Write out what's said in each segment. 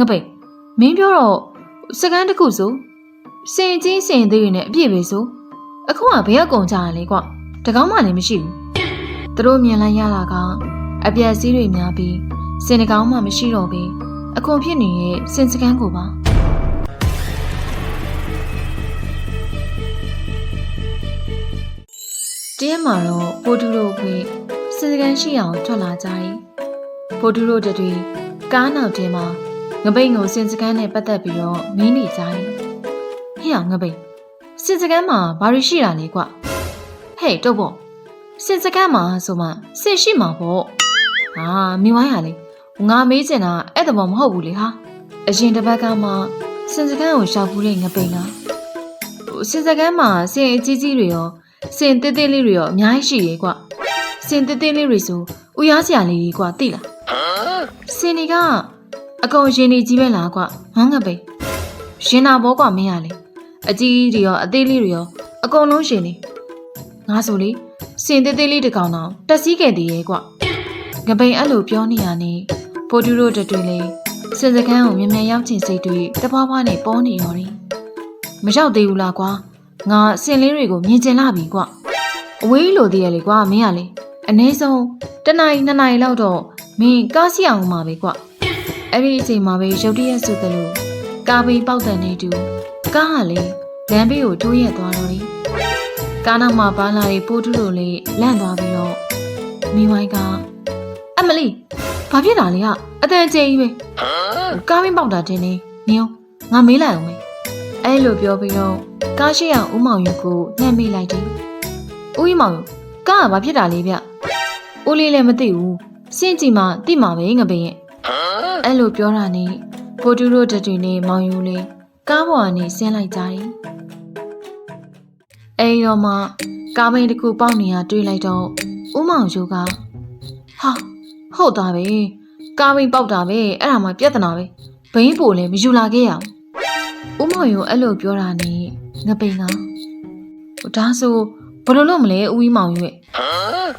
ငပိတ်မင်းပြောတော့စကန်တစ်ခုဆိုစင်ချင်းစင်သေးတွေနဲ့အပြည့်ပဲဆိုအခုကဘယ်ရောက်ကုန်ကြရလဲကွတကောင်းမှလည်းမရှိဘူးသူတို့မြင်လိုက်ရတာကအပြက်စီးတွေများပြီးစင်တကောင်းမှမရှိတော့ဘူးအခွန်ဖြစ်နေတဲ့စင်စကန်ကိုပါတရက်မှာတော့ပိုတူတို့ခွေစင်စကန်ရှိအောင်ထွက်လာကြတယ်ပိုတူတို့တတွေကားနောက်ထဲမှာ ငပိတ်ကိုစင်စကန်နဲ့ပတ်သက်ပြီးတော့မင်းနေကြတယ်ဟေ့အောင်ငပိတ်စင်စကန်မှာဘာတွေရှိတာလဲကွဟဲ့တော့ပေါ့စင်စကန်မှာဆိုမှစင်ရှိမှာပေါ့ဟာမိဝိုင်းရလေငါမေးချင်တာအဲ့တဘောမဟုတ်ဘူးလေဟာအရင်တစ်ပတ်ကမှစင်စကန်ကိုရှောက်ဘူးတဲ့ငပိတ်လားဟိုစင်စကန်မှာစင်အကြီးကြီးတွေရောစင်သေးသေးလေးတွေရောအများကြီးရှိရေကွစင်သေးသေးလေးတွေဆိုဥရားစရာလေးကြီးကွသိလားစင်တွေက အကုန်ရင်နေကြီးပဲလားကွဟောငပိတ်ရှင်နာဘောကွမင်းရလေအကြီးကြီးတွေရောအသေးလေးတွေရောအကုန်လုံးရှင်နေငါဆိုလေစင်သေးသေးလေးတစ်ကောင်တော့တက်စီးခဲ့သေးရဲ့ကွငပိတ်အဲ့လိုပြောနေရနေပိုတူတို့တတွေလေစင်စကန်းကိုမြင်မြန်ရောက်ချင်စိတ်တွေတပွားပွားနဲ့ပေါ်နေရော်တယ်မရောက်သေးဘူးလားကွာငါစင်လေးတွေကိုမြင်ကျင်လာပြီကွအဝေးလိုသေးရလေကွာမင်းရလေအနည်းဆုံးတစ်နာရီနှစ်နာရီလောက်တော့မင်းကားစီအောင်မှာပဲကွ အဲ့ဒီအချိန်မှာပဲရုတ်တရက်ဆိုသလိုကားဘေးပေါက်တဲ့နေတူကားကလေလမ်းဘေးကိုတိုးရက်သွားတော့တယ်ကားနောက်မှာပါလာတဲ့ပိုးတူးတို့လေလန့်သွားပြီးတော့မိဝိုင်းကအမလီဘာဖြစ်တာလဲကအတန်ကျကြီးပဲကားဘေးပေါက်တာတင်နေနင်းငါမေးလိုက်အောင်မေးအဲ့လိုပြောပြီးတော့ကားရှိအောင်ဦးမောင်ယူကိုနှမ်းမိလိုက်တယ်ဦးကြီးမောင်ယူကားကဘာဖြစ်တာလဲဗျဦးလေးလည်းမသိဘူးစင့်ကြည့်မှသိမှာပဲငပင်ရဲ့ အဲ့လိုပြောတာနဲ့ဖိုတူတို့တတူနဲ့မောင်ယူလေးကားပေါ်ကနေဆင်းလိုက်ကြတယ်အဲ့ဒီတော့မှကားဘိန်းတစ်ခုပေါက်နေရတွေ့လိုက်တော့ဦးမောင်ယူကဟာဟုတ်တာပဲကားဘိန်းပေါက်တာပဲအဲ့ဒါမှပြဿနာပဲဘိန်းပိုလည်းမယူလာခဲ့ရဘူးဦးမောင်ယူအဲ့လိုပြောတာနဲ့ငပိန်ကဟိုဒါဆိုဘယ်လိုလုပ်မလဲဦးကြီးမောင်ယူရဲ့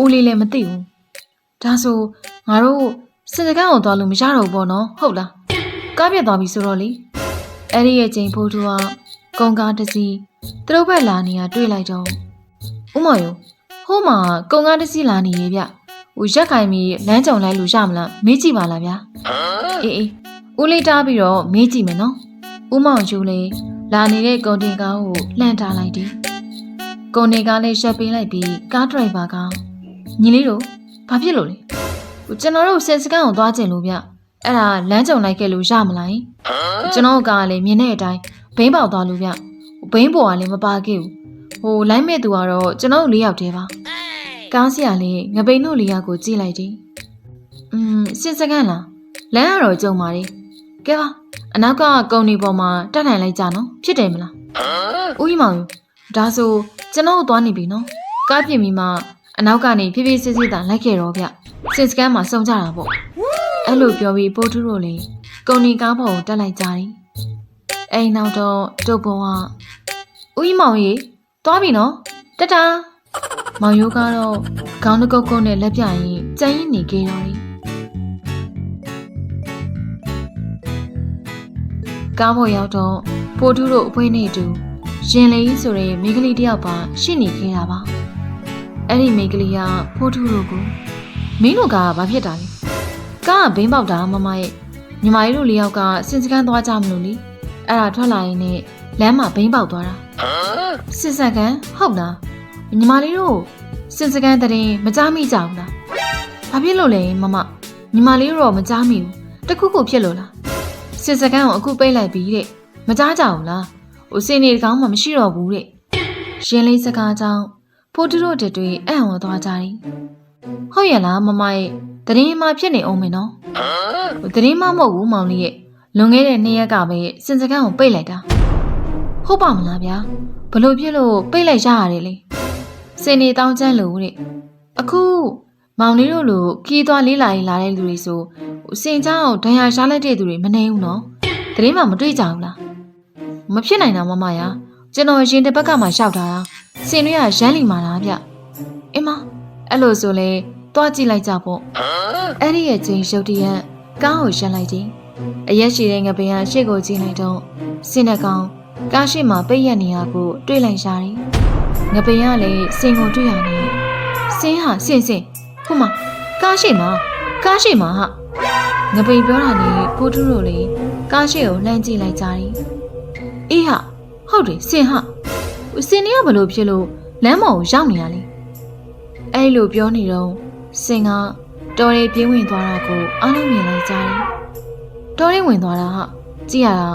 ဦးလေးလည်းမသိဘူးဒါဆိုငါတို့ စင်စကန်းကိုသွားလို့မရတော့ဘူးပေါ့နော်ဟုတ်လားကားပြတ်သွားပြီဆိုတော့လေအဲ့ဒီရဲ့ချိန်ဖိုးသူကကုန်းကားတစ်စီးသူတို့ဘက်လာနေရတွေ့လိုက်တော့ဦးမောင်ယူဟိုးမှာကုန်းကားတစ်စီးလာနေရဲ့ဗျဟိုရက်ခိုင်မီလမ်းကြုံလိုက်လို့ရမလားမေးကြည့်ပါလားဗျာအေးအေးဦးလေးတားပြီးတော့မေးကြည့်မယ်နော်ဦးမောင်ယူလေးလာနေတဲ့ကုန်တင်ကားကိုလှန်ထားလိုက်တယ်။ကုန်တင်ကားလေးရှက်ပေးလိုက်ပြီးကားဒရိုက်ဘာကညီလေးတို့ဘာဖြစ်လို့လဲ။ဟို ကျွန်တော်တို့စင်စကန်ကိုသွားကျင်လို့ဗျ။အဲ့ဒါလမ်းကြုံလိုက်ခဲ့လို့ရမလား။ကျွန်တော်ကလည်းမြင်တဲ့အတိုင်းဘိန်းပေါက်သွားလို့ဗျ။ဘိန်းပေါ်ကလည်းမပါခဲ့ဘူး။ဟိုလိုင်းမဲ့သူကတော့ကျွန်တော်တို့လေးယောက်တည်းပါ။ကားစီကလည်းငပိန်တို့လေးယောက်ကိုကြည့်လိုက်တယ်။อืมစင်စကန်လားလမ်းကတော့ကြုံပါလေ။ကဲပါအနောက်ကကုံဒီပေါ်မှာတက်ထိုင်လိုက်ကြနော်ဖြစ်တယ်မလားဦးကြီးမောင်ယူဒါဆိုကျွန်တော်တို့သွားနေပြီနော်ကားပြင်ပြီးမှအနောက်ကနေဖြည်းဖြည်းစစ်စစ်တန်လိုက်ခဲ့တော့ဗျ စစ်စကန်မှာစုံကြတာပေါ့အဲ့လိုပြောပြီးပိုးထူးတို့လေကုံဒီကားပေါ်ကိုတက်လိုက်ကြတယ်အဲ့နောက်တော့တုတ်ပုံကဦးကြီးမောင်ကြီးသွားပြီနော်တတာမောင်ရိုးကတော့ခေါင်းတစ်ကုတ်ကုတ်နဲ့လက်ပြရင်ကြမ်းရင်နေခဲ့တော့တယ်ကားပေါ်ရောက်တော့ပိုးထူးတို့အဖွဲနဲ့အတူရင်လေးဆိုတဲ့မိန်းကလေးတယောက်ပါရှိနေခဲ့တာပါအဲ့ဒီမိန်းကလေးကပိုးထူးတို့ကို မင်းတို့ကဘာဖြစ်တာလဲကားကဘိန်းပေါက်တာမမရဲ့ညီမလေးတို့လေးယောက်ကစင်စကန်းသွားကြမလို့လေအဲ့ဒါထွက်လာရင်နဲ့လမ်းမှာဘိန်းပေါက်သွားတာစင်စကန်ဟုတ်လားညီမလေးတို့စင်စကန်တဲ့ရင်မကြားမိကြဘူးလားဘာဖြစ်လို့လဲမမညီမလေးတို့တော့မကြားမိဘူးတခုခုဖြစ်လို့လားစစ်စကန်ကိုအခုပိတ်လိုက်ပြီတဲ့မကြားကြဘူးလားဟိုစင်နေတကောင်မှမရှိတော့ဘူးတဲ့ရင်လေးစကားကြောင့်ဖိုးတူတို့တွေအံ့ဩသွားကြတယ် ဟုတ်ရဲ့လားမမရဲ့တရင်မှဖြစ်နေအောင်မယ်နော်ဟိုတရင်မှမဟုတ်ဘူးမောင်လေးရဲ့လွန်ခဲ့တဲ့နှစ်ရက်ကပဲစင်စကန်ကိုပိတ်လိုက်တာဟုတ်ပါမလားဗျာဘလို့ဖြစ်လို့ပိတ်လိုက်ရရတယ်လေစင်နေတောင်းချမ်းလို့တဲ့အခုမောင်လေးတို့လိုခီးသွားလေးလာရင်လာတဲ့လူတွေဆိုဟိုစင်ချောင်းဒဏ်ရာရှားလိုက်တဲ့သူတွေမနေဘူးနော်တရင်မှမတွေ့ကြဘူးလားမဖြစ်နိုင်တာမမယာကျွန်တော်ရင်တစ်ဘက်ကမှရှောက်တာတာစင်တွေကရမ်းလီမာတာဗျအင်းမ အဲ့လိုဆိုလေတွားကြည့်လိုက်ကြပေါ့အဲ့ဒီရဲ့ချင်းရုပ်တရက်ကားကိုရှင်းလိုက်တယ်အရက်ရှိတဲ့ငပင်ကရှေ့ကိုကြည့်လိုက်တော့စင်တကောင်ကားရှိမှပိတ်ရက်နေရကိုတွေ့လိုက်ရတယ်ငပင်ကလည်းစင်ကိုတွေ့ရနေစင်ဟာစင်စင်ဟိုမှာကားရှိမှကားရှိမှဟာငပိန်ပြောတာနဲ့ဖိုးထူးတို့လေကားရှိကိုလှမ်းကြည့်လိုက်ကြတယ်အေးဟာဟုတ်တယ်စင်ဟာစင်နေကဘလို့ဖြစ်လို့လမ်းမော်ကိုရောက်နေရလဲ အဲ့လိုပြောနေတော့စင်ကတော်ရီပြင်းဝင်သွားတာကိုအားလုံးမြင်လိုက်ကြတယ်တော်ရီဝင်သွားတာဟာကြည့်ရတာ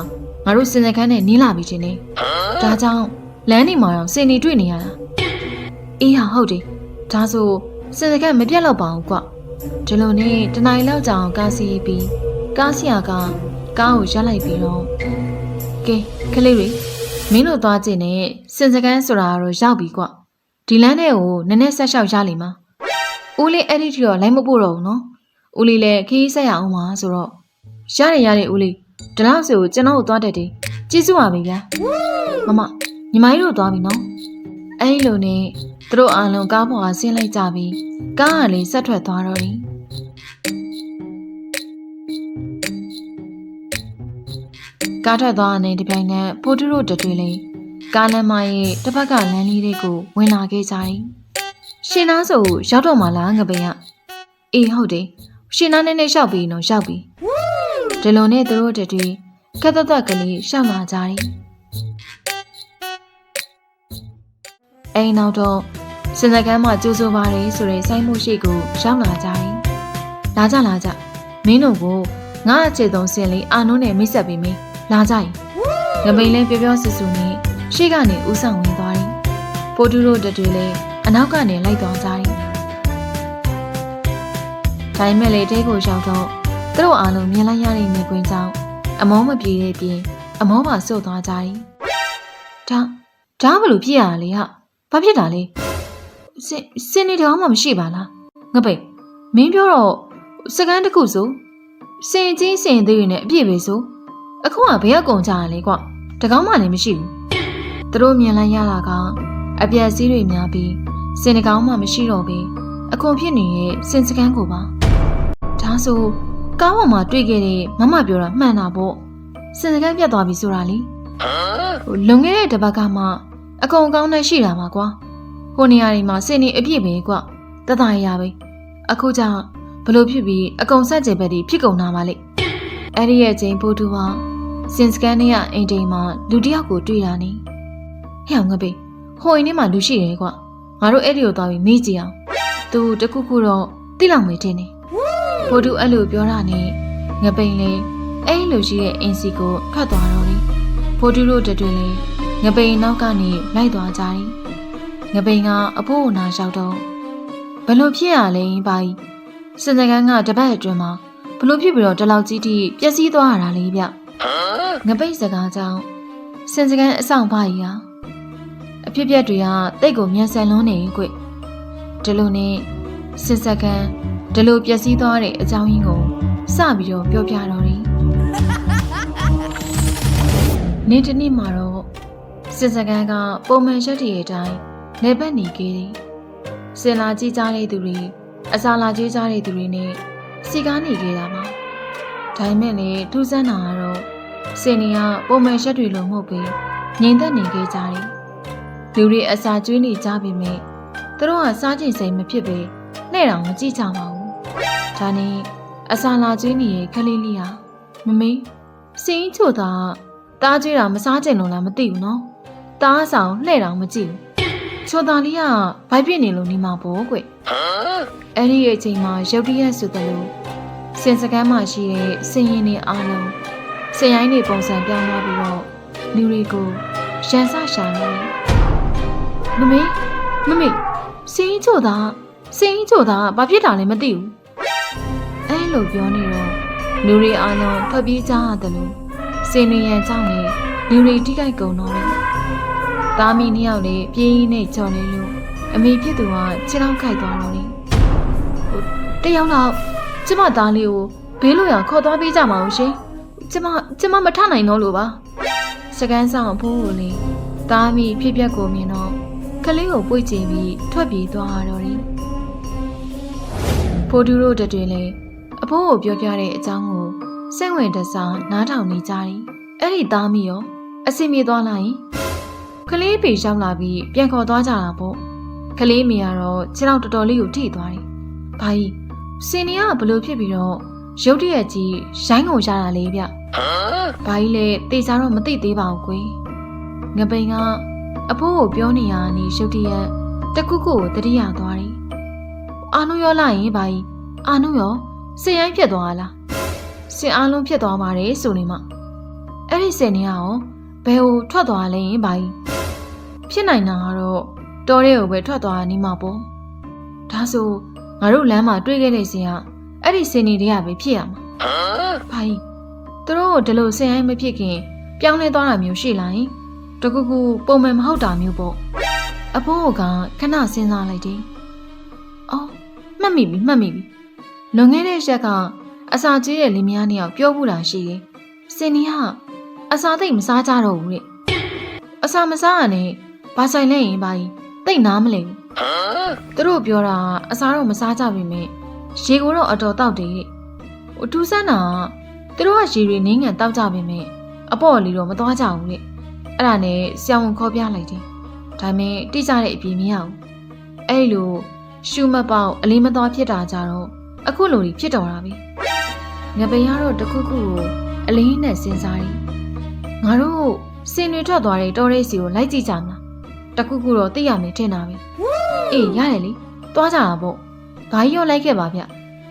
ငါတို့စင်စခန်းနဲ့နီးလာပြီချင်းနေဒါကြောင့်လမ်းနေမှာတော့စင်နေတွေ့နေရတာအေးဟာဟုတ်တယ်ဒါဆိုစင်စခန်းမပြတ်တော့ပါဘူးကွဒီလိုနဲ့တနိုင်လောက်ကြောင်ကားစီးပြီးကားစီယာကကားကိုရပ်လိုက်ပြီးတော့ကဲကလေးတွေမင်းတို့သွားကြည့်နဲ့စင်စကန်းဆိုတာကတော့ရောက်ပြီကွ ဒီလမ်းထဲကိုနည်းနည်းဆက်လျှောက်ရလိမ့်မှာဦးလေးအဲ့ဒီထီတော့လိုက်မပို့တော့ဘူးနော်ဦးလေးလည်းခီးဆက်ရအောင်ပါဆိုတော့ရတယ်ရတယ်ဦးလေးဒီလောက်ဆိုကျွန်တော်တို့သွားတတ်တယ်ကျေးဇူးပါပဲဗျာမမညီမကြီးတို့သွားပြီနော်အဲ့ဒီလိုနဲ့သူတို့အားလုံးကားပေါ်ကဆင်းလိုက်ကြပြီးကားကလည်းဆက်ထွက်သွားတော့တယ်ကားထွက်သွားတဲ့တပြိုင်နက်ဖိုးတူတို့တတွေလေး ကားလမ်းမရဲ့တစ်ဖက်ကလမ်းလေးတွေကိုဝင်လာခဲ့ကြတယ်ရှင်သားဆိုရောက်တော့မှလားငပင်ကအေးဟုတ်တယ်ရှင်သားနဲ့နဲ့ရှောက်ပြီးတော့ရှောက်ပြီးဒီလိုနဲ့သူတို့တတွေကက်သက်သက်ကလေးရှောက်လာကြတယ်အိမ်နောက်တော့စင်စကမ်းမှာကြိုးစိုးပါတယ်ဆိုတဲ့စိုင်းမှုရှိကိုရောက်လာကြတယ်လာကြလာကြမင်းတို့ကိုငါအခြေသုံးစင်လေးအာနုံးနဲ့မိတ်ဆက်ပြီးမင်းလာကြရင်ငပိန်လေးပြောပြောဆူဆူနဲ့ ရှေ့ကနေဦးဆောင်ဝင်သွားတယ်ပိုတူတို့တတွေလည်းအနောက်ကနေလိုက်သွားကြတယ်ဒါပေမဲ့လေတဲကိုရောက်တော့သူတို့အားလုံးမြင်လိုက်ရတဲ့နေကွင်းကြောင့်အမောမပြေတဲ့ပြင်အမောပါဆုတ်သွားကြတယ်ဒါဒါဘလို့ဖြစ်ရလဲဟာဘာဖြစ်တာလဲစင်စင်နေတောင်မှမရှိပါလားငပိတ်မင်းပြောတော့စကန်တစ်ခုဆိုစင်ချင်းစင်သေးတွေနဲ့အပြည့်ပဲဆိုအခုကဘယ်ရောက်ကုန်ကြရလဲကွတကောင်းမှလည်းမရှိဘူး သူတို့မြင်လိုက်ရတာကအပြက်စည်းတွေများပြီးစင်တကောင်းမှမရှိတော့ဘူးအခွန်ဖြစ်နေတဲ့စင်စကန်ကိုပါဒါဆိုကားပေါ်မှာတွေ့ခဲ့တဲ့မမပြောတာမှန်တာပေါ့စင်စကန်ပြတ်သွားပြီဆိုတာလေဟိုလွန်ခဲ့တဲ့တစ်ပတ်ကမှအကုန်ကောင်းနဲ့ရှိတာပါကွာဟိုနေရာတွေမှာစင်နေအပြည့်ပဲကွတတရရပဲအခုကျဘလို့ဖြစ်ပြီးအကုန်ဆက်ကြယ်ဘက်တွေဖြစ်ကုန်တာပါလေအဲ့ဒီရဲ့ချင်းပိုးတူဟာစင်စကန်နဲ့အိမ်တိမ်မှာလူတစ်ယောက်ကိုတွေ့တာနေ ဟဲ့အောင်ငပိဟိုအိမ်ထဲမှာလူရှိတယ်ကွငါတို့အဲ့ဒီကိုသွားပြီးမေးကြည့်အောင်သူတခုခုတော့သိလောက်မေးတင်နေပိုးတူအဲ့လိုပြောတာနဲ့ငပိန်လေအဲ့လိုရှိတဲ့အင်းစီကိုထွက်သွားတော့တယ်ပိုးတူတို့တတွေလေငပိန်နောက်ကနေလိုက်သွားကြတယ်ငပိန်ကအဖိုးအနာရောက်တော့ဘလို့ဖြစ်ရလဲဘာကြီးစင်စကန်ကတပတ်အတွင်းမှာဘလို့ဖြစ်ပြီးတော့ဒီလောက်ကြီးထိပျက်စီးသွားရတာလေဗျငပိတ်စကားကြောင့်စင်စကန်အဆောင်ပါကြီးဟာအ ဖြစ်ပြက်တွေကတိတ်ကိုမြန်ဆန်လွန်းနေကွဒီလိုနဲ့စင်စကန်ဒီလိုပျက်စီးသွားတဲ့အကြောင်းရင်းကိုစပြီးတော့ပြောပြတော့တယ်နေ့တစ်နေ့မှာတော့စင်စကန်ကပုံမှန်ရက်တည်းအတိုင်းနေပတ်နေခဲ့တယ်စင်လာကြည့်ကြတဲ့သူတွေအစာလာကြည့်ကြတဲ့သူတွေနဲ့စီကားနေခဲ့တာပါဒါပေမဲ့လည်းထူးဆန်းတာကတော့စင်နီကပုံမှန်ရက်တွေလိုမဟုတ်ပဲငြိမ်သက်နေခဲ့ကြတယ် လူတွေအစာကျွေးနေကြပြီမဲ့သူတို့ကစားကျင်စိမ်မဖြစ်ပဲနဲ့တောင်မကြည့်ကြပါဘူးဒါနဲ့အစာလာကျွေးနေတဲ့ခလေးလေးဟာမမေးစင်ချို့တာတားကျွေးတာမစားကျင်လို့လားမသိဘူးနော်တားဆောင်လှဲ့တောင်မကြည့်ဘူးချိုသားလေးကဘိုက်ပြစ်နေလို့နေမှာပေါ့ကွအဲ့ဒီအချိန်မှာရုတ်တရက်ဆိုသလိုစင်စကမ်းမှာရှိတဲ့စင်ရင်တွေအားလုံးစင်ရိုင်းတွေပုံစံပြောင်းသွားပြီးတော့လူတွေကိုရန်စရှာနေတယ် မမေမမေစင်ချိုသားစင်ချိုသားဘာဖြစ်တာလဲမသိဘူးအဲ့လိုပြောနေတော့လူတွေအားလုံးဖပြေးကြရတယ်လို့စင်နေရန်ကြောင့်လေလူတွေထိခိုက်ကုန်တော့တယ်သားမီနှစ်ယောက်လေးပြေးရင်းနဲ့ကြော်နေလို့အမေဖြစ်သူကခြေထောက်ခိုက်သွားတော့တယ်ဟိုတယောက်တော့ကျမသားလေးကိုဘေးလို့ရခေါ်သွားပေးကြပါဦးရှင်ကျမကျမမထနိုင်တော့လို့ပါစကန်ဆောင်အဖိုးကိုလေသားမီဖြစ်ပျက်ကိုမြင်တော့ ကလေးကိုပွေ့ချင်ပြီးထွက်ပြေးသွားတော့တယ်ဖိုးတူတို့တတွေလေအဖိုးကိုပြောပြတဲ့အကြောင်းကိုစိတ်ဝင်တစားနားထောင်နေကြတယ်အဲ့ဒီသားမီရောအစီမြေသွားလိုက်ရင်ကလေးပေရောက်လာပြီးပြန်ခေါ်သွားကြတာပေါ့ကလေးမေကတော့ခြေထောက်တော်တော်လေးကိုထိသွားတယ်ဘာကြီးစင်နေကဘလို့ဖြစ်ပြီးတော့ရုတ်တရက်ကြီးရိုင်းကုန်ရတာလေဗျဘာကြီးလဲတေချာတော့မသိသေးပါဘူးကွယ်ငပိန်က အဖိုးကိုပြောနေရနေရုတ်တရက်တကုကုကိုတတိယသွားတယ်အာနုရောလာရင်ဘာကြီးအာနုရောစင်ရိုင်းဖြစ်သွားလားစင်အားလုံးဖြစ်သွားပါတယ်ဆိုနေမှအဲ့ဒီစင်နေကရောဘယ်ကိုထွက်သွားလဲရင်ဘာကြီးဖြစ်နိုင်တာကတော့တော်တဲ့ကိုပဲထွက်သွားနေမှာပေါ့ဒါဆိုငါတို့လမ်းမှာတွေ့ခဲ့တဲ့စင်ကအဲ့ဒီစင်နေတွေကပဲဖြစ်ရမှာဘာကြီးသူတို့ကိုဒီလိုစင်ရိုင်းမဖြစ်ခင်ပြောင်းလဲသွားတာမျိုးရှိလာရင် တကူကူပုံမှန်မဟုတ်တာမျိုးပေါ့အဖိုးကခဏစဉ်းစားလိုက်တယ်အော်မှတ်မိပြီမှတ်မိပြီလွန်ခဲ့တဲ့ရက်ကအစာကြီးတဲ့လင်မယားနှစ်ယောက်ပြောဘူးတာရှိတယ်စင်နီကအစာသိပ်မစားကြတော့ဘူးတဲ့အစာမစားရနဲ့ဘာဆိုင်လဲရင်ဘာကြီးသိပ်နားမလဲဘူးသူတို့ပြောတာအစာတော့မစားကြပြီမဲ့ရေကိုတော့အတော်တောက်တယ်တဲ့ဟိုထူးဆန်းတာကသူတို့ကရေတွေနင်းငံတောက်ကြပြီမဲ့အပေါ့လီတော့မသွားကြဘူးတဲ့ အဲ့ဒါနဲ့ဆရာဝန်ခေါ်ပြလိုက်တယ်ဒါပေမဲ့တိကျတဲ့အပြေမရဘူးအဲ့လိုရှူမပေါက်အလေးမသွားဖြစ်တာကြတော့အခုလိုကြီးဖြစ်တော်တာပဲငပိန်ကတော့တခုခုကိုအလေးနဲ့စဉ်းစားတယ်ငါတို့စင်တွေထွက်သွားတဲ့တောရဲစီကိုလိုက်ကြည့်ကြမလားတခုခုတော့သိရမယ်ထင်တာပဲအေးရတယ်လေသွားကြတာပေါ့ဘာကြီးရောလိုက်ခဲ့ပါဗျ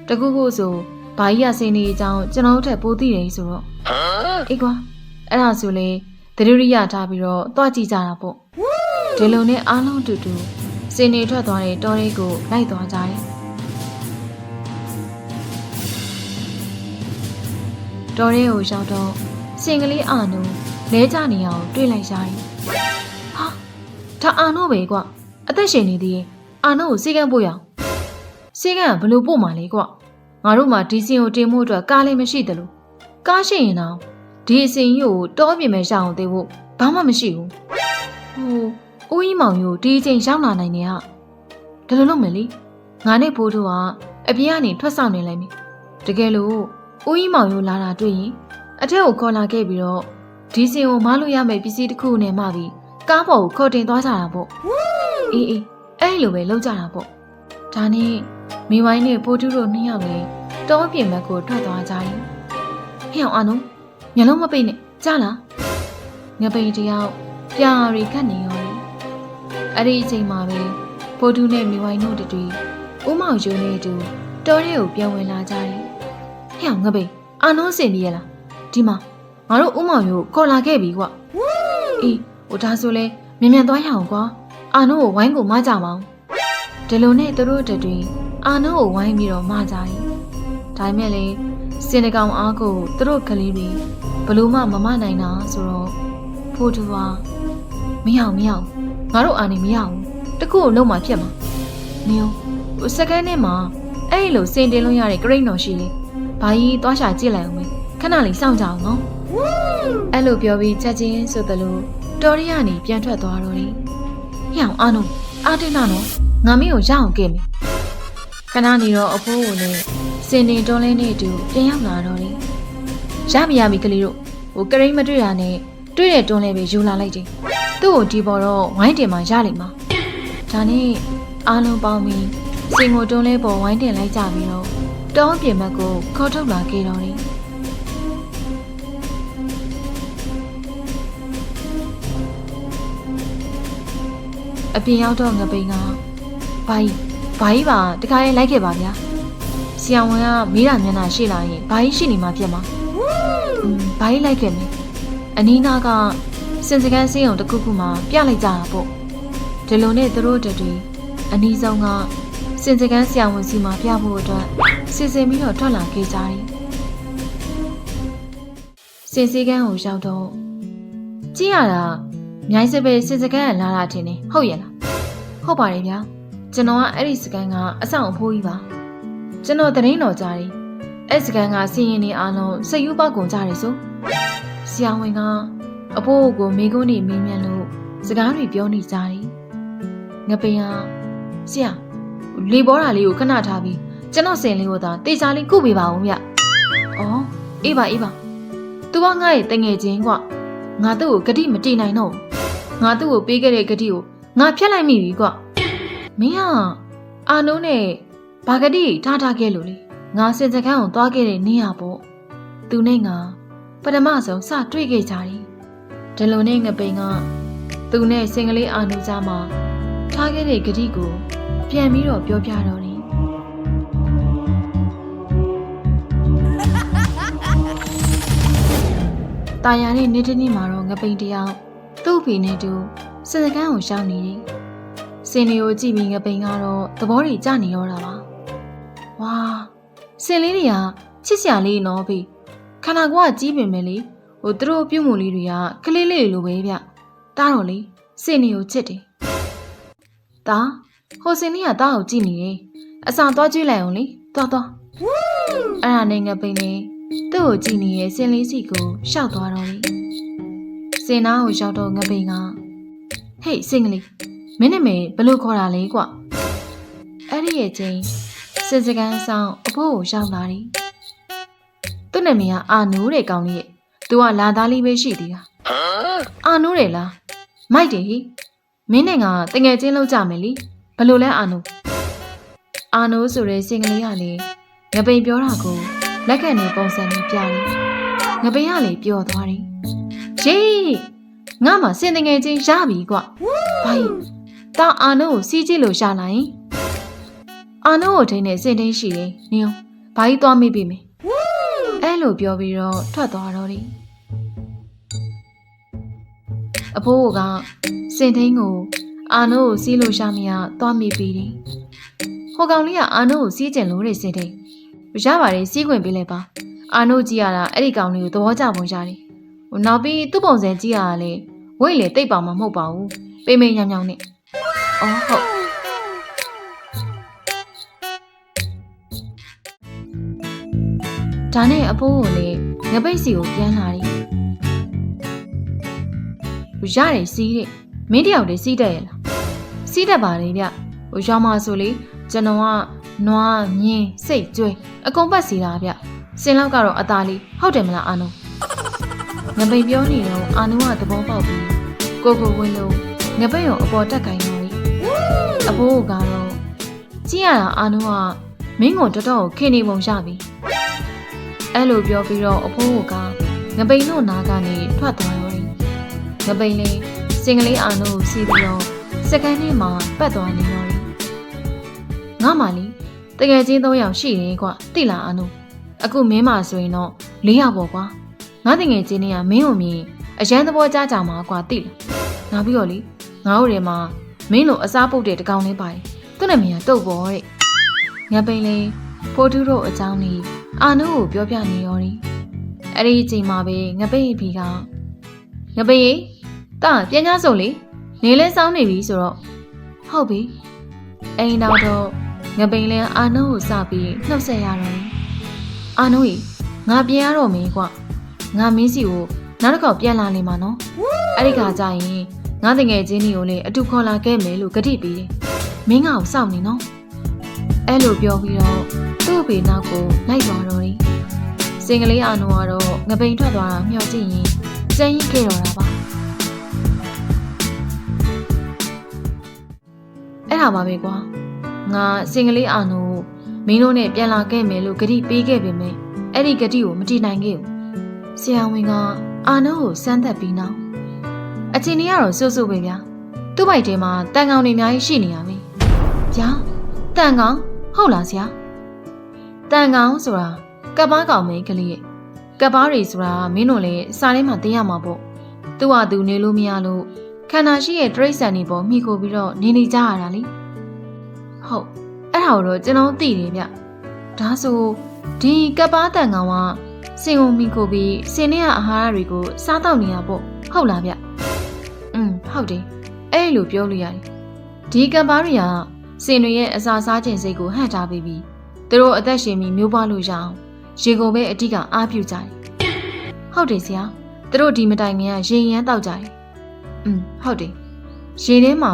တခုခုဆိုဘာကြီးရစင်နေအကြောင်းကျွန်တော်တို့ထက်ပိုသိတယ်ဆိုတော့အေးကွာအဲ့ဒါဆိုလေ သတိရိယထားပြီးတော့သွားကြည့်ကြတာပေါ့ဒီလိုနဲ့အားလုံးအတူတူစင်နေထွက်သွားတဲ့တောရဲကိုလိုက်သွားကြတယ်တော်ရဲကိုရောက်တော့စင်ကလေးအာနုလဲကြနေအောင်တွေ့လိုက်ရတယ်။ဟာဒါအာနုပဲကွအသက်ရှင်နေသေးရင်အာနုကိုစေကန်းပို့ရအောင်။စေကန်းကဘယ်လိုပို့မှာလဲကွငါတို့မှဒီစင်ကိုတင်ဖို့အတွက်ကားလည်းမရှိတယ်လို့ကားရှိရင်တော့ ဒီအစင်ကြီးကိုတောပြင်မဲ့ရအောင်သေးဖို့ဘာမှမရှိဘူး။ဟိုဦးကြီးမောင်ကြီးဒီအချိန်ရောက်လာနိုင်နေဟာဒါလိုလုပ်မယ်လေငါနဲ့ဘိုးတို့ကအပြင်ကနေထွက်ဆောင်နေလိုက်မယ်။တကယ်လို့ဦးကြီးမောင်ရိုးလာတာတွေ့ရင်အထက်ကိုခေါ်လာခဲ့ပြီးတော့ဒီစင်ကိုမလို့ရမယ့်ပစ္စည်းတစ်ခုနဲ့မှပြီးကားပေါ်ကိုခေါ်တင်သွားကြတာပေါ့အေးအေးအဲ့လိုပဲလုပ်ကြတာပေါ့ဒါနဲ့မိဝိုင်းနဲ့ပိုးတူးတို့နှစ်ယောက်လည်းတောပြင်ဘက်ကိုထွက်သွားကြတယ်ဟဲ့အောင်အနု မျက်လုံးမပိတ်နဲ့ကြားလားငပိန်တယောက်ပြာရီခတ်နေရောလေအဲ့ဒီအချိန်မှာပဲပိုးတူးနဲ့မိဝိုင်းတို့တူဦးမောင်ကျိုးနဲ့တူတောထဲကိုပြန်ဝင်လာကြတယ်ဟဲ့ငပိတ်အာနုံးစင်ပြီးရလားဒီမှာငါတို့ဥမောင်ရိုးခေါ်လာခဲ့ပြီကွအေးဟိုဒါဆိုလဲမြန်မြန်သွားရအောင်ကွာအာနုံးကိုဝိုင်းကိုမကြပါအောင်ဒီလိုနဲ့သူတို့တတွေအာနုံးကိုဝိုင်းပြီးတော့မကြတယ်ဒါပေမဲ့လေစင်တကောင်အားကိုသူတို့ကလေးတွေ ဘလို့မှမမနိုင်တာဆိုတော့ဖိုးတူကမရအောင်မရအောင်ငါတို့အာနေမရအောင်တခုကိုလုံးမှဖြစ်မှာမျိုးဟိုစကန်နဲ့မှာအဲ့လိုစင်တင်လို့ရတဲ့ဂရိတ်တော်ရှိလေဘာကြီးသွားရှာကြည့်လိုက်အောင်မေခဏလေးစောင့်ကြအောင်နော်အဲ့လိုပြောပြီးချက်ချင်းဆိုသလိုတော်ရီကနေပြန်ထွက်သွားတော့တယ်ဟျောင်အာနုအာတင်နာနော်ငါမင်းကိုရအောင်ကဲမယ်ခဏနေတော့အဖိုးကိုလည်းစင်နေတွန်းလင်းနေတူပြန်ရောက်လာတော့တယ် ရမရပြီကလေးတို့ဟိုကရိန်းမတွေ့ရနဲ့တွေ့တဲ့တွန်းလဲပဲယူလာလိုက်တယ်သူ့ကိုဒီပေါ်တော့ဝိုင်းတင်မှရလိမ့်မှာဒါနဲ့အားလုံးပေါင်းပြီးစင်ကိုတွန်းလဲပေါ်ဝိုင်းတင်လိုက်ကြပြီးတော့တောင်းပြင်ဘက်ကိုခေါ်ထုတ်လာခဲ့တော်တယ်အပြင်ရောက်တော့ငပိန်ကဘာကြီးဘာကြီးပါတခါရင်လိုက်ခဲ့ပါဗျာဆီယံဝန်ကမေးတာမျက်နှာရှိလာရင်ဘာကြီးရှိနေမှဖြစ်မှာอืม ဘာကြီးလိုက်ခဲ့မလဲအနီးနားကစင်စကန်စေးုံတစ်ခုခုမှပြလိုက်ကြတာပေါ့ဒီလိုနဲ့သူတို့တတွေအနီးဆုံးကစင်စကန်ဆီယံဝန်စီမှာပြဖို့အတွက်စီစဉ်ပြီးတော့ထွက်လာခဲ့ကြတယ်စင်စကန်ကိုရောက်တော့ကြည့်ရတာမြိုင်းစပယ်စင်စကန်ကလာတာထင်တယ်ဟုတ်ရဲ့လားဟုတ်ပါတယ်ဗျာကျွန်တော်ကအဲ့ဒီစကန်ကအဆောင်အဖိုးကြီးပါကျွန်တော်သတင်းတော်ကြားတယ် အဲ့စကန်ကစီရင်နေအားလုံးစိတ်ယူပေါက်ကုန်ကြတယ်ဆိုဆရာဝန်ကအဖိုးကိုမိကုန်းနေမင်းမြန်လို့စကားတွေပြောနေကြတယ်ငပိန်ကဆရာလေပေါ်တာလေးကိုခဏထားပြီးကျွန်တော်စင်လေးကိုသာတေချာလေးကုပေးပါဦးဗျ။အော်အေးပါအေးပါ तू ကငါ့ရဲ့တငယ်ချင်းကွငါသူ့ကိုဂတိမတည်နိုင်တော့ဘူးငါသူ့ကိုပေးခဲ့တဲ့ဂတိကိုငါဖျက်လိုက်မိပြီကွမင်းကအာနိုးနဲ့ဘာဂတိထားထားခဲ့လို့လေ ငါစင်စကန်းကိုသွားခဲ့တဲ့နေရပေါ့သူနဲ့ငါပထမဆုံးစတွေ့ခဲ့ကြတယ်ဒီလိုနဲ့ငပိန်ကသူနဲ့စင်ကလေးအာနိုးကြားမှာထားခဲ့တဲ့ဂတိကို ပြန်ပြီးတော့ပြောပြတော့တယ်တာယာနဲ့နေတနေ့မှာတော့ငပိန်တယောက်သူ့အဖေနဲ့တူစစကန်းကိုရှောင်းနေတယ်။စင်လေးကိုကြည့်ပြီးငပိန်ကတော့သဘောတွေကျနေတော့တာပါ။ဝါ စင်လေးတွေကချစ်စရာလေးနော်ဖေခန္ဓာကိုယ်ကကြီးပင်ပဲလေဟိုသူတို့ပြုတ်မှုလေးတွေကကလေးလေးလိုပဲဗျ။တားတော့လေစင်လေးကိုချစ်တယ်။တာဟိုစင်လေးကတားကိုကြည့်နေတယ်။အဆောင်သွားကြည့်လိုက်အောင်လေသွားသွား။အဲ့ဒါနဲ့ငပိန်လေးသူ့ကိုကြည့်နေတဲ့စင်လေးစီကိုရှောက်သွားတော့တယ်။စင်နာကိုရှောက်တော့ငပိန်ကဟေးစင်ကလေးမင်းနဲ့မေဘလို့ခေါ်တာလဲကွ။အဲ့ဒီရဲ့ချင်း စင်စကန်ဆောင်အဖိုးကိုရှောက်လာတယ်။သူ့နာမည်ကအာနိုးတဲ့ကောင်လေးရဲ့။ तू ကလာသားလေးပဲရှိသေးတာ။အာနိုးတယ်လား။မိုက်တယ်ဟိ။မင်းနဲ့ကတငယ်ချင်းလောက်ကြမယ်လीဘလို့လဲအာနိုး။အာနိုးဆိုတဲ့စင်ကလေးကလေငပိန်ပြောတာကိုလက်ခံနေပုံစံနဲ့ပြတယ်။ငပိန်ကလေပျော်သွားတယ်။ယေးငါမှစင်တငယ်ချင်းရပြီကွ။ဘာကြီးတာအာနိုးကိုစီးကြည့်လို့ရှာလိုက်။ အာနိုးကိုထိန်းနေစင်တင်းရှိတယ်။နင်ဘာကြီးသွားမိပြီမေ။အဲ့လိုပြောပြီးတော့ထွက်သွားတော့တယ်။အဖိုးကစင်တင်းကိုအာနိုးကိုစီးလို့ရှာမရသွားမိပြီတယ်။ဟိုကောင်လေးကအာနိုးကိုစီးကျင်လို့တဲ့စင်တင်းရပါတယ်စီးခွင့်ပေးလိုက်ပါအာနို့ကြည့်ရတာအဲ့ဒီကောင်လေးကိုသဘောကျပုံရတယ်ဟိုနောက်ပြီးသူ့ပုံစံကြည့်ရတာလေဝိတ်လေတိတ်ပါမှာမဟုတ်ပါဘူးပိမ့်မိန်ညောင်ညောင်နဲ့အော်ဟုတ် ဒါနဲ့အဖိုးကိုလေငပိတ်စီကိုပြန်လာတယ်ဟိုရတယ်စီးတဲ့မင်းတယောက်တည်းစီးတတ်ရဲ့လားစီးတတ်ပါလေဗျဟိုရောင်းမဆိုလေကျွန်တော်ကနွားမြင်းစိတ်ကျွေးအကုန်ပတ်စီတာဗျစင်လောက်ကတော့အသားလေးဟုတ်တယ်မလားအာနုငပိန်ပြောနေတော့အာနုကသဘောပေါက်ပြီးကိုကိုဝင်းလို့ငပိန်ကိုအပေါ်တက်ကင်တော့လေအဖိုးကတော့ကြည့်ရတာအာနုကမင်းကိုတော်တော်ခင်နေပုံရပြီ အဲ့လိုပြောပြီးတော့အဖိုးကငပိန်တို့နာကနေထွက်သွားတော့တယ်ငပိန်လေးစင်ကလေးအာနုကိုစီးပြီးတော့စကန်ထဲမှာပတ်သွားနေတော့တယ်ငါမှလीတကယ်ချင်း၃ယောက်ရှိတယ်ကွာတိလာအနုအခုမင်းမဆိုရင်တော့၄ယောက်ပေါ့ကွာငါတကယ်ချင်းတွေကမင်းကိုမြင်အရန်သဘောကြကြမှာကွာတိလာနောက်ပြီးတော့လေငါတို့တွေမှာမင်းလိုအစားပုတ်တဲ့တကောင်လေးပါတယ်သူ့နာမည်ကတုတ်ပေါ်တဲ့ငပိန်လေးဖိုးတူးတို့အကြောင်းလေး အာနုကိုပြောပြနေရောတယ်အဲ့ဒီအချိန်မှာပဲငပိန်ဖီကငပိန်ရေတာပြန်ကြဆုံးလေနေလဲစောင်းနေပြီဆိုတော့ဟုတ်ပြီအိမ်တော်တော့ငပိန်လင်းအာနုကိုစပြီးနှုတ်ဆက်ရတော့တယ်။အာနုကြီးငါပြန်ရတော့မင်းကွ။ငါမင်းစီကိုနောက်တစ်ခေါက်ပြန်လာနေမှာနော်။အဲ့ဒီခါကျရင်ငါတငယ်ချင်းတွေကိုလည်းအတူခေါ်လာခဲ့မယ်လို့ကတိပေးတယ်။မင်းငါ့ကိုစောင့်နေနော်။အဲ့လိုပြောပြီးတော့ သူ့ဘေနောက်ကိုလိုက်သွားတော့တယ်။စင်ကလေးအာနုကတော့ငပိန်ထွက်သွားတာမျှော်ကြည့်ရင်စမ်းရင်ခဲ့တော့တာပါ။အဲ့ဒါပါပဲကွာ။ငါစင်ကလေးအာနိုမင်းတို့နဲ့ပြန်လာခဲ့မယ်လို့ဂတိပေးခဲ့ပေမဲ့အဲ့ဒီဂတိကိုမတည်နိုင်ခဲ့ဘူးဆရာဝန်ကအာနိုကိုစမ်းသပ်ပြီးနောက်အချင်းကြီးကတော့စွတ်စွတ်ပဲဗျာသူ့ဘိုက်ထဲမှာတန်ကောင်တွေအများကြီးရှိနေရပြီဗျာတန်ကောင်ဟုတ်လားဆရာ တန်ကောင်ဆိုတာကပ်ပါကောင်ပဲကလေးရဲ့ကပ်ပါတွေဆိုတာမင်းတို့လည်းစာထဲမှာသိရမှာပေါ့သူ့ဟာသူနေလို့မရလို့ခန္ဓာရှိရဲ့တရိတ်ဆန်တွေပေါ်မိခိုပြီးတော့နေနေကြရတာလေဟုတ်အဲ့ဒါကိုတော့ကျွန်တော်သိတယ်ဗျဒါဆိုဒီကပ်ပါတန်ကောင်ကစင်ုံမီကိုပြီးစင်နဲ့အာဟာရတွေကိုစားတော့နေရပေါ့ဟုတ်လားဗျอืมဟုတ်တယ်အဲ့လိုပြောလို့ရတယ်ဒီကပ်ပါတွေကစင်တွေရဲ့အစာစားခြင်းစိတ်ကိုဟန့်ထားပြီးပြီး သူတို့အသက်ရှင်ပြီးမျိုးပွားလို့ရအောင်ရေကိုပဲအဓိကအားပြုကြတယ်ဟုတ်တယ်ဆရာသူတို့ဒီမတိုင်ခင်ကရေရမ်းတောက်ကြတယ်อืมဟုတ်တယ်ရေထဲမှာ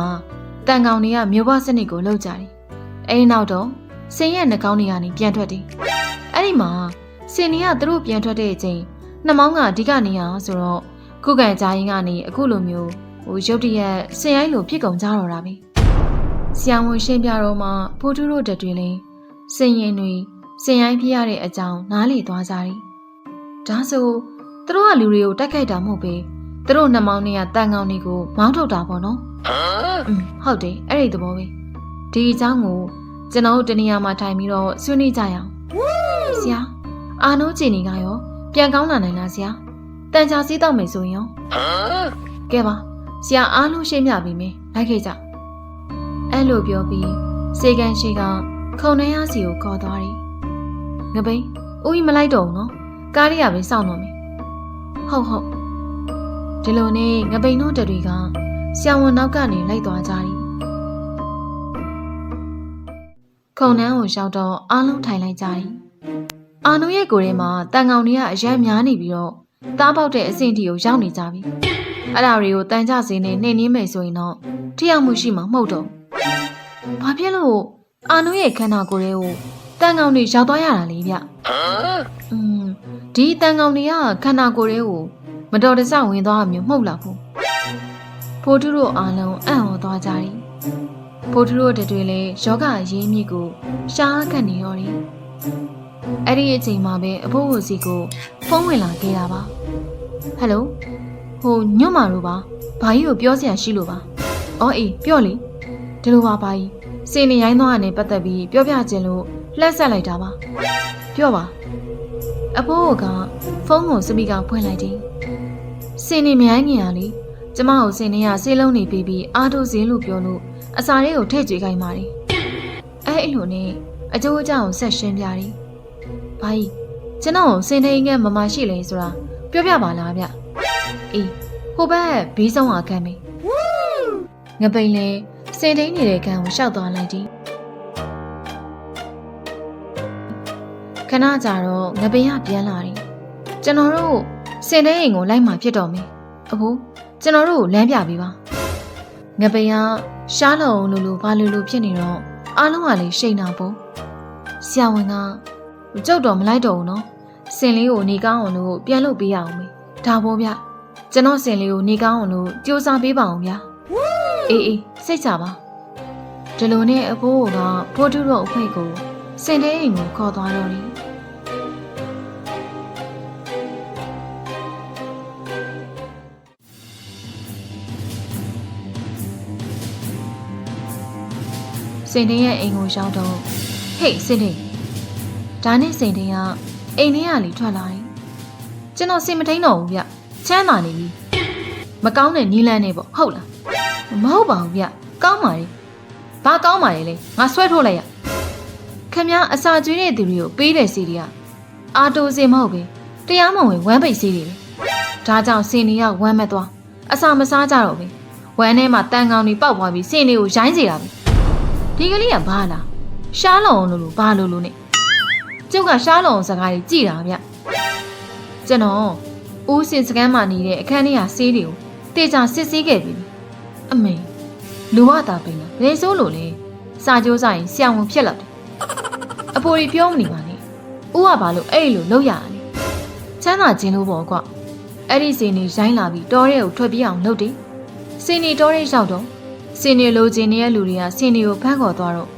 တန်ကောင်တွေကမျိုးပွားစနစ်ကိုလှုပ်ကြတယ်အဲဒီနောက်တော့စင်ရဲ့နှာခေါင်းတွေကနေပြန်ထွက်တယ်။အဲ့ဒီမှာစင်နီကသူတို့ပြန်ထွက်တဲ့အချိန်နှမောင်းကအဓိကနေရဆိုတော့ခုခံကြရင်ကနေအခုလိုမျိုးဟိုရုတ်တရက်စင်ရိုင်းလိုဖြစ်ကုန်ကြတော့တာပဲဆရာဝန်ရှင်းပြတော့မှဖိုးထုတို့တက်တွေလည်း စင်ရင်တွေစင်ရိုင်းဖြစ်ရတဲ့အကြောင်းနားလေသွားကြတယ်ဒါဆိုသူတို့ကလူတွေကိုတိုက်ခိုက်တာမဟုတ်ပဲသူတို့နှမောင်းတွေကတန်ကောင်တွေကိုမောင်းထုတ်တာပေါ့နော်อืมဟုတ်တယ်အဲ့ဒီသဘောပဲဒီအကြောင်းကိုကျွန်တော်တို့တနေရာမှာထိုင်ပြီးတော့ဆွေးနွေးကြရအောင်ဆရာအာနိုးချီနေကရောပြန်ကောင်းလာနိုင်လားဆရာတန်ချာစီးတော့မယ်ဆိုရင်ရောကဲပါဆရာအားလုံးရှင်းပြပေးမယ်လိုက်ခဲ့ကြအဲ့လိုပြောပြီးစေကန်ရှိက ခုံနှရစီကိုခေါ်သွားတယ်ငပိန်းဦးကြီးမလိုက်တော့ဘူးနော်ကားလေးကပဲစောင့်တော့မယ်ဟုတ်ဟုတ်ဒီလိုနဲ့ငပိန်းတို့တတွေကဆရာဝန်နောက်ကနေလိုက်သွားကြတယ်ခုံနှန်းကိုရှောက်တော့အားလုံးထိုင်လိုက်ကြတယ်အာနုရဲ့ကိုယ်ထဲမှာတန်ကောင်တွေကအရန်များနေပြီးတော့သားပေါက်တဲ့အဆင့်ထိကိုရောက်နေကြပြီအဲ့ဒါတွေကိုတန်ကြစင်းနဲ့နှိမ်နှင်းမယ်ဆိုရင်တော့ထိရောက်မှုရှိမှာမဟုတ်တော့ဘူးဘာဖြစ်လို့ အာနုရဲ့ခန္ဓာကိုယ်တွေကိုတန်ကောင်တွေရောက်သွားရတာလေဗျอืมဒီတန်ကောင်တွေကခန္ဓာကိုယ်တွေကိုမတော်တဆဝင်သွားမျိုးမဟုတ်လားဘူးဖိုးထုတို့အားလုံးအံ့ဩသွားကြတယ်ဖိုးထုတို့တတွေလည်းယောဂရင်းမြစ်ကိုရှားခတ်နေရောတယ်အဲ့ဒီအချိန်မှာပဲအဖိုးကိုစီကိုဖုန်းဝင်လာခဲ့တာပါဟယ်လိုဟိုညွတ်မာတို့ပါဘာကြီးကိုပြောစရာရှိလို့ပါအော်အေးပြောလေဒီလိုပါဘာကြီး စင်နေရိုင်းသွားတာနဲ့ပတ်သက်ပြီးပြောပြခြင်းလို့လှက်ဆက်လိုက်တာပါပြောပါအဖိုးကဖုန်းကိုစပီကာဖွင့်လိုက်တယ်စင်နေမြိုင်းငင်ရလေကျမကိုစင်နေရဆေးလုံးနေပြီးပြီးအာတိုစင်းလို့ပြောလို့အစာလေးကိုထည့်ကြွေးခိုင်းပါတယ်အဲ့အဲ့လိုနဲ့အကျိုးအကြောင်းဆက်ရှင်းပြတယ်ဘာကြီးကျွန်တော်စင်နေငယ်မမရှိလေဆိုတာပြောပြပါလားဗျအေးဟိုဘက်ဘေးဆုံးအခန်းမေင ပိန်လေစင်တိန်နေတဲ့ကန်ကိုရှောက်သွားလိုက်သည်ခဏကြာတော့ငပိန်ကပြန်လာတယ်ကျွန်တော်တို့စင်တိန်အိမ်ကိုလိုက်မှဖြစ်တော်မယ်အဖိုးကျွန်တော်တို့ကိုလမ်းပြပေးပါငပိန်ကရှားလုံလူလူဘာလူလူဖြစ်နေတော့အားလုံးကလည်းရှိန်တာပေါ့ဆရာဝန်ကကြုတ်တော့မလိုက်တော့ဘူးနော်စင်လေးကိုနေကောင်းအောင်လို့ပြန်လုပ်ပေးရအောင်မေဒါပေါ့ဗျကျွန်တော်စင်လေးကိုနေကောင်းအောင်လို့ကြိုးစားပေးပါအောင်ဗျ အေးအေးစိတ်ချပါဒီလိုနဲ့အဖိုးကဖိုးထုတို့အဖွဲကိုစင်တဲ့အိမ်ကိုခေါ်သွားတော့တယ်စင်တဲ့ရဲ့အိမ်ကိုရောက်တော့ဟေးစင်တဲ့ဒါနဲ့စင်တဲ့ကအိမ်ထဲကလေထွက်လာတယ်ကျွန်တော်စင်မထိန်တော့ဘူးဗျချမ်းသာနေပြီမကောင်းတဲ့နီးလန်းနေပေါ့ဟုတ်လား မဟုတ်ပါဘူးဗျကောင်းပါလေဘာကောင်းပါလေလေငါဆွဲထုတ်လိုက်ရခမ ्या အစာကျွေးတဲ့သူတွေကိုပေးတဲ့စီတွေကအာတိုစင်မဟုတ်ပဲတရားမဝင်ဝမ်းပိတ်စီတွေပဲဒါကြောင့်စင်တွေကဝမ်းမသွားအစာမစားကြတော့ဘူးဝမ်းထဲမှာတန်ကောင်တွေပေါက်သွားပြီးစင်တွေကိုရိုင်းစေတာပဲဒီကလေးကဘာလားရှားလောင်လို့လို့ဘာလို့လို့ ਨੇ ကျုပ်ကရှားလောင်စကားကြီးကြည်တာဗျကျွန်တော်ဦးစင်စကမ်းမှာနေတဲ့အခန်းထဲကဆေးတွေကိုတေချာစစ်ဆေးခဲ့ပြီ အမေလူဝတာပင်လားဘယ်ဆိုးလို့လဲစာကြိုးစားရင်ဆရာဝန်ဖြစ်လာတယ်အဖိုးကြီးပြောမနေပါနဲ့ဦးကဘာလို့အဲ့လိုလုပ်ရတာလဲချမ်းသာခြင်းလို့ပေါ့ကွအဲ့ဒီစင်နေရိုင်းလာပြီးတောထဲကိုထွက်ပြေးအောင်လုပ်တယ်စင်နေတောထဲရောက်တော့စင်နေလိုချင်နေတဲ့လူတွေကစင်နေကိုဖမ်းခေါ်သွားတော့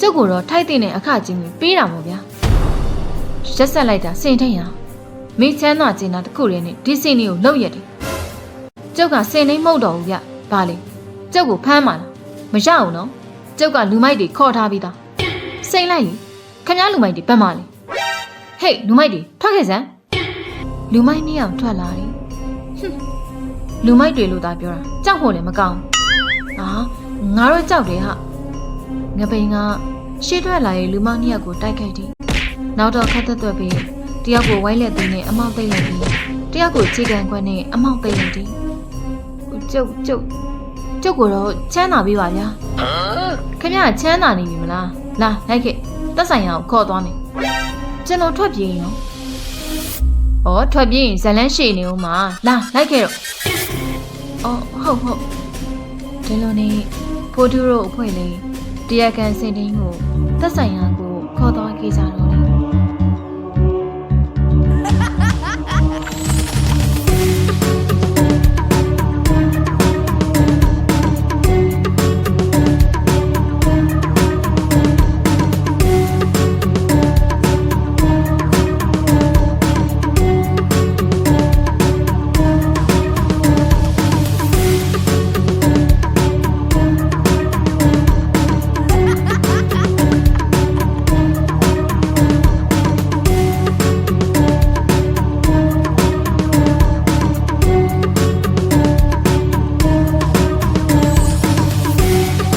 ကျုပ်ကတော့ထိုက်တဲ့အခချင်းကြီးပေးတာမို့ဗျာရက်ဆက်လိုက်တာစင်ထိန်ရမိချမ်းသာကျင်တာတခုတည်းနဲ့ဒီစင်နေကိုလှုပ်ရတယ်ကျုပ်ကစင်နေမဟုတ်တော့ဘူးဗျဘာလဲ ကျုပ်ကိုဖမ်းပါလားမရအောင်နော်ကျုပ်ကလူမိုက်တွေခေါ်ထားပြီးသားစိန်လိုက်လေခမည်းလူမိုက်တွေပတ်မလဲဟေးလူမိုက်တွေထွက်ခဲ့စမ်းလူမိုက်နှစ်ယောက်ထွက်လာတယ်ဟွန်းလူမိုက်တွေလို့သာပြောတာကြောက်ဖို့လည်းမကောင်းဟာငါတို့ကြောက်တယ်ဟာငပိန်ကရှေ့ထွက်လာရဲ့လူမောင်နှစ်ယောက်ကိုတိုက်ခိုက်တယ်နောက်တော့ခတ်သက်သွက်ပြီးတယောက်ကိုဝိုင်းလက်သွင်းနဲ့အမောက်သိမ့်လိုက်ပြီးတယောက်ကိုခြေကန်ခွက်နဲ့အမောက်သိမ့်လိုက်တယ်ကျုပ်ကျုပ် ကျုပ်ကိုတော့ချမ်းသာပေးပါဗျာခင်ဗျာချမ်းသာနေပြီမလားလာလိုက်ခဲ့တက်ဆိုင်ရအောင်ခေါ်သွားမယ်ကျွန်တော်ထွက်ပြေးရင်ရောဩထွက်ပြေးရင်ဇလန်းရှည်နေဦးမှာလာလိုက်ခဲ့တော့အော်ဟုတ်ဟုတ်ဒီလိုနေဖိုးတူတို့အဖွဲ့လေးတရားကန်စင်တင်းကိုတက်ဆိုင်ရကိုခေါ်သွားခဲ့ကြတော့တယ်